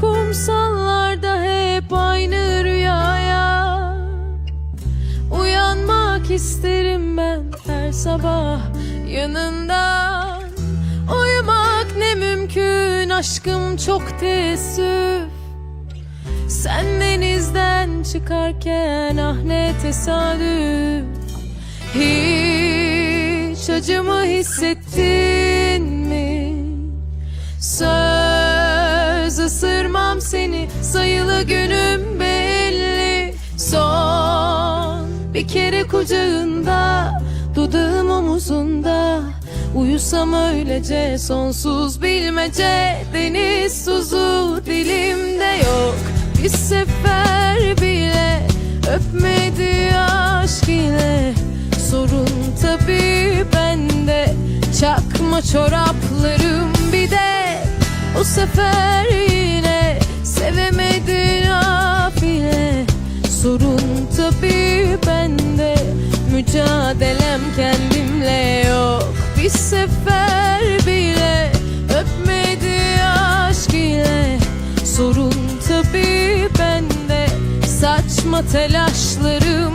kumsallarda hep aynı rüyaya. Uyanmak isterim ben her sabah yanından Uyumak ne mümkün aşkım çok teessüf. Sen denizden çıkarken ah ne tesadüf. Hiç acımı hissettin mi? Söz seni. Sayılı günüm belli. Son bir kere kucağında dudağım omuzunda. Uyusam öylece sonsuz bilmece. Deniz tuzu dilimde yok. Bir sefer bile öpmedi aşk ile Sorun tabii bende. Çakma çoraplarım bir de. O sefer Sorun tabii bende. Mücadelem kendimle yok. Bir sefer bile Öpmedi aşk ile. Sorun tabii bende. Saçma telaşlarım